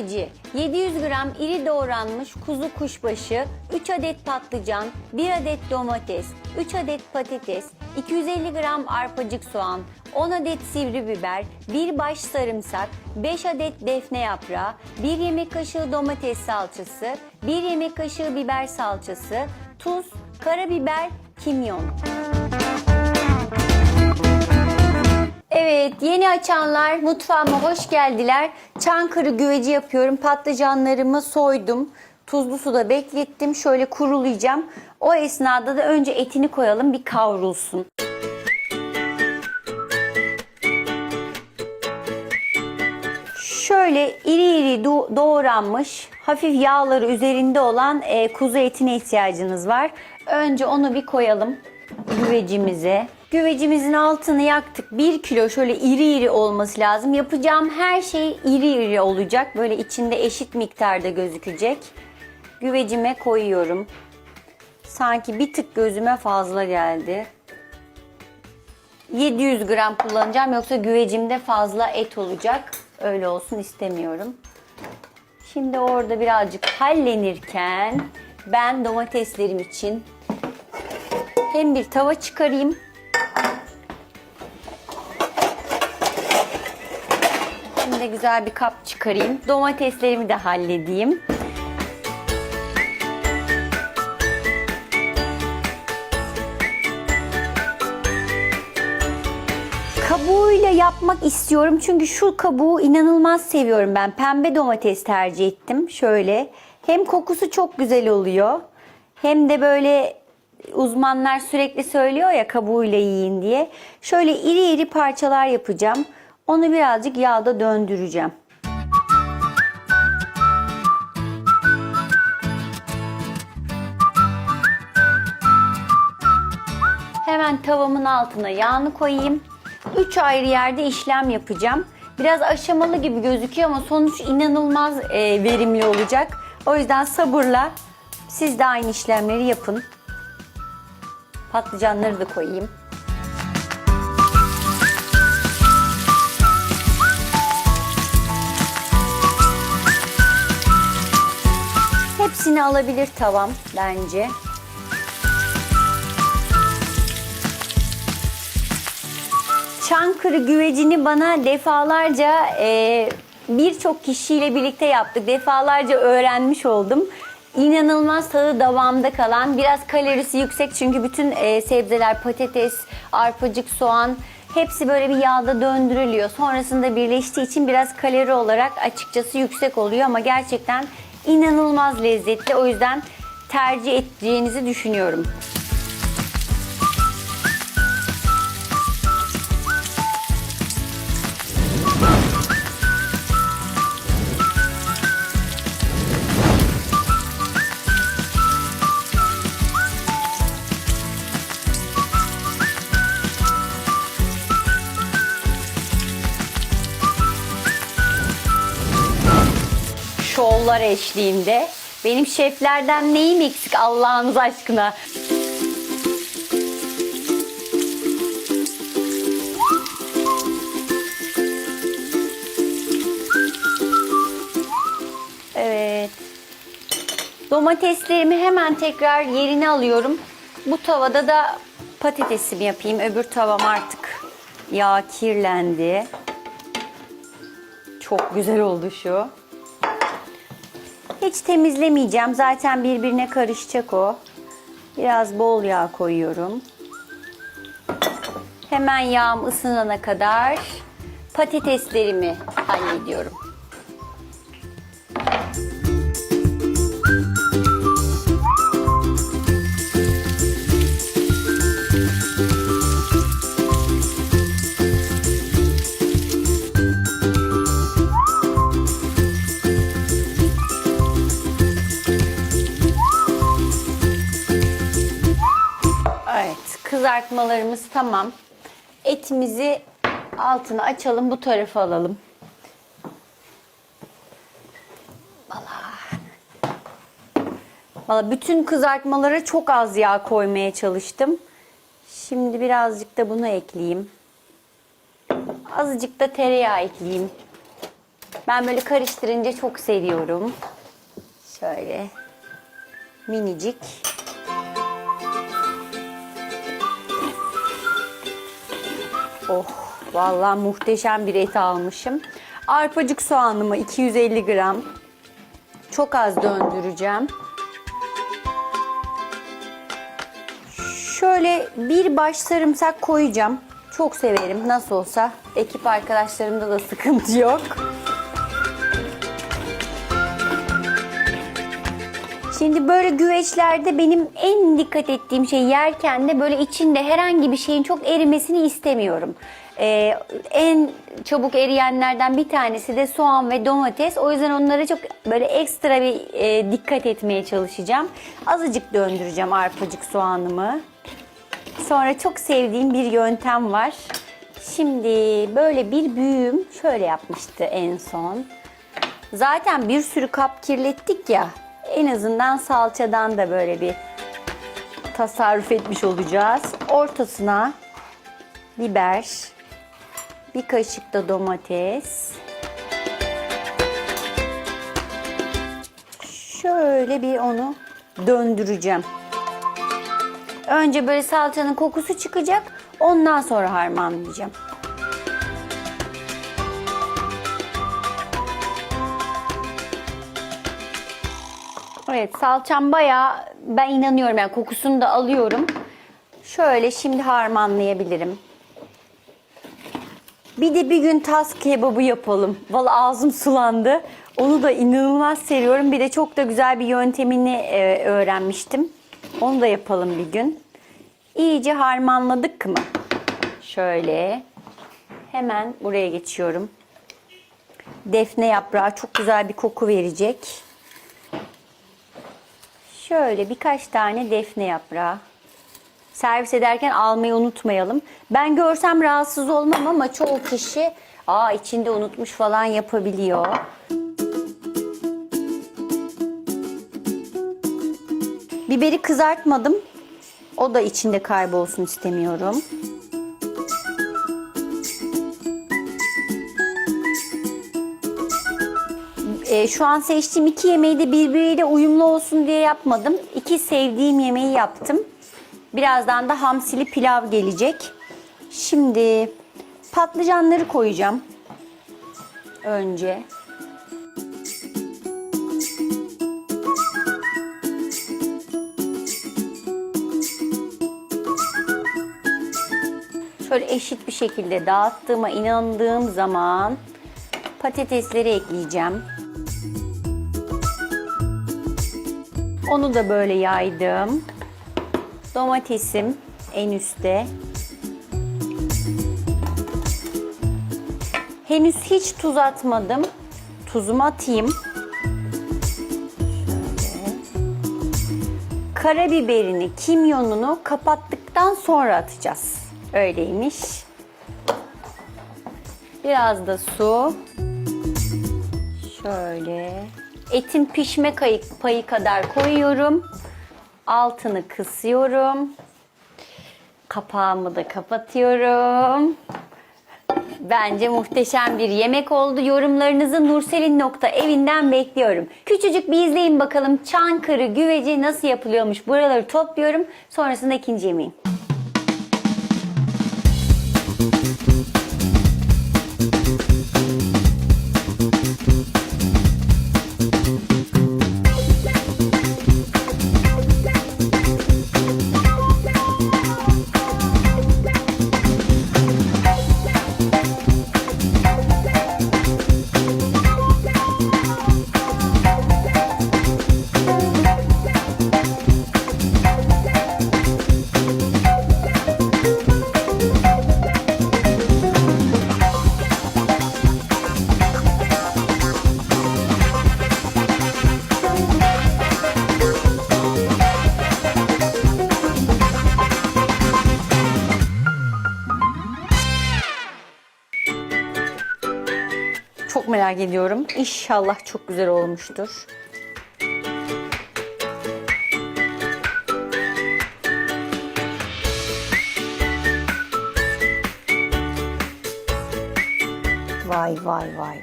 Güveci, 700 gram iri doğranmış kuzu kuşbaşı, 3 adet patlıcan, 1 adet domates, 3 adet patates, 250 gram arpacık soğan, 10 adet sivri biber, 1 baş sarımsak, 5 adet defne yaprağı, 1 yemek kaşığı domates salçası, 1 yemek kaşığı biber salçası, tuz, karabiber, kimyon. Evet, yeni açanlar mutfağıma hoş geldiler. Çankırı güveci yapıyorum. Patlıcanlarımı soydum. Tuzlu suda beklettim. Şöyle kurulayacağım. O esnada da önce etini koyalım bir kavrulsun. Şöyle iri iri do- doğranmış, hafif yağları üzerinde olan e, kuzu etine ihtiyacınız var. Önce onu bir koyalım güvecimize. Güvecimizin altını yaktık. 1 kilo şöyle iri iri olması lazım. Yapacağım her şey iri iri olacak. Böyle içinde eşit miktarda gözükecek. Güvecime koyuyorum. Sanki bir tık gözüme fazla geldi. 700 gram kullanacağım yoksa güvecimde fazla et olacak. Öyle olsun istemiyorum. Şimdi orada birazcık hallenirken ben domateslerim için hem bir tava çıkarayım. Güzel bir kap çıkarayım. Domateslerimi de halledeyim. Kabuğuyla yapmak istiyorum çünkü şu kabuğu inanılmaz seviyorum ben. Pembe domates tercih ettim. Şöyle hem kokusu çok güzel oluyor hem de böyle uzmanlar sürekli söylüyor ya kabuğuyla yiyin diye. Şöyle iri iri parçalar yapacağım. Onu birazcık yağda döndüreceğim. Hemen tavamın altına yağını koyayım. 3 ayrı yerde işlem yapacağım. Biraz aşamalı gibi gözüküyor ama sonuç inanılmaz e, verimli olacak. O yüzden sabırla siz de aynı işlemleri yapın. Patlıcanları da koyayım. Hepsini alabilir tavam bence. Çankırı güvecini bana defalarca e, birçok kişiyle birlikte yaptık. Defalarca öğrenmiş oldum. İnanılmaz tadı davamda kalan, biraz kalorisi yüksek çünkü bütün e, sebzeler, patates, arpacık, soğan hepsi böyle bir yağda döndürülüyor. Sonrasında birleştiği için biraz kalori olarak açıkçası yüksek oluyor ama gerçekten inanılmaz lezzetli. O yüzden tercih edeceğinizi düşünüyorum. Şovlar eşliğinde. Benim şeflerden neyim eksik Allah'ınız aşkına? Evet. Domateslerimi hemen tekrar yerine alıyorum. Bu tavada da patatesimi yapayım. Öbür tavam artık yağ kirlendi. Çok güzel oldu şu. Hiç temizlemeyeceğim. Zaten birbirine karışacak o. Biraz bol yağ koyuyorum. Hemen yağım ısınana kadar patateslerimi hallediyorum. Kızartmalarımız tamam. Etimizi altına açalım, bu tarafa alalım. Valla bütün kızartmalara çok az yağ koymaya çalıştım. Şimdi birazcık da bunu ekleyeyim. Azıcık da tereyağı ekleyeyim. Ben böyle karıştırınca çok seviyorum. Şöyle minicik. Oh vallahi muhteşem bir et almışım. Arpacık soğanımı 250 gram. Çok az döndüreceğim. Şöyle bir baş sarımsak koyacağım. Çok severim nasıl olsa. Ekip arkadaşlarımda da sıkıntı yok. Şimdi böyle güveçlerde benim en dikkat ettiğim şey yerken de böyle içinde herhangi bir şeyin çok erimesini istemiyorum. Ee, en çabuk eriyenlerden bir tanesi de soğan ve domates. O yüzden onlara çok böyle ekstra bir e, dikkat etmeye çalışacağım. Azıcık döndüreceğim arpacık soğanımı. Sonra çok sevdiğim bir yöntem var. Şimdi böyle bir büyüğüm şöyle yapmıştı en son. Zaten bir sürü kap kirlettik ya. En azından salçadan da böyle bir tasarruf etmiş olacağız. Ortasına biber, bir kaşık da domates. Şöyle bir onu döndüreceğim. Önce böyle salçanın kokusu çıkacak. Ondan sonra harmanlayacağım. Evet salçam bayağı ben inanıyorum yani kokusunu da alıyorum. Şöyle şimdi harmanlayabilirim. Bir de bir gün tas kebabı yapalım. Vallahi ağzım sulandı. Onu da inanılmaz seviyorum. Bir de çok da güzel bir yöntemini e, öğrenmiştim. Onu da yapalım bir gün. İyice harmanladık mı? Şöyle. Hemen buraya geçiyorum. Defne yaprağı çok güzel bir koku verecek. Şöyle birkaç tane defne yaprağı. Servis ederken almayı unutmayalım. Ben görsem rahatsız olmam ama çoğu kişi aa içinde unutmuş falan yapabiliyor. Biberi kızartmadım. O da içinde kaybolsun istemiyorum. E, şu an seçtiğim iki yemeği de birbiriyle uyumlu olsun diye yapmadım. İki sevdiğim yemeği yaptım. Birazdan da hamsili pilav gelecek. Şimdi patlıcanları koyacağım. Önce. Şöyle eşit bir şekilde dağıttığıma inandığım zaman patatesleri ekleyeceğim. Onu da böyle yaydım. Domatesim en üstte. Henüz hiç tuz atmadım. Tuzumu atayım. Karabiberini, kimyonunu kapattıktan sonra atacağız. Öyleymiş. Biraz da su. Şöyle. Etin pişme payı kadar koyuyorum. Altını kısıyorum. Kapağımı da kapatıyorum. Bence muhteşem bir yemek oldu. Yorumlarınızı nurselin.evinden bekliyorum. Küçücük bir izleyin bakalım Çankırı güveci nasıl yapılıyormuş. Buraları topluyorum. Sonrasında ikinci yemeğim. Çok merak ediyorum. İnşallah çok güzel olmuştur. Vay vay vay vay.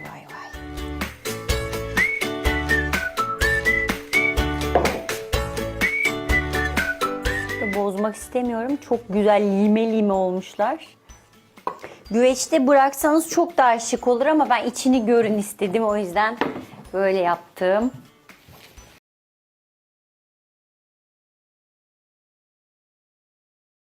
bozmak istemiyorum. Çok güzel lime lime olmuşlar. Güveçte bıraksanız çok daha şık olur ama ben içini görün istedim. O yüzden böyle yaptım.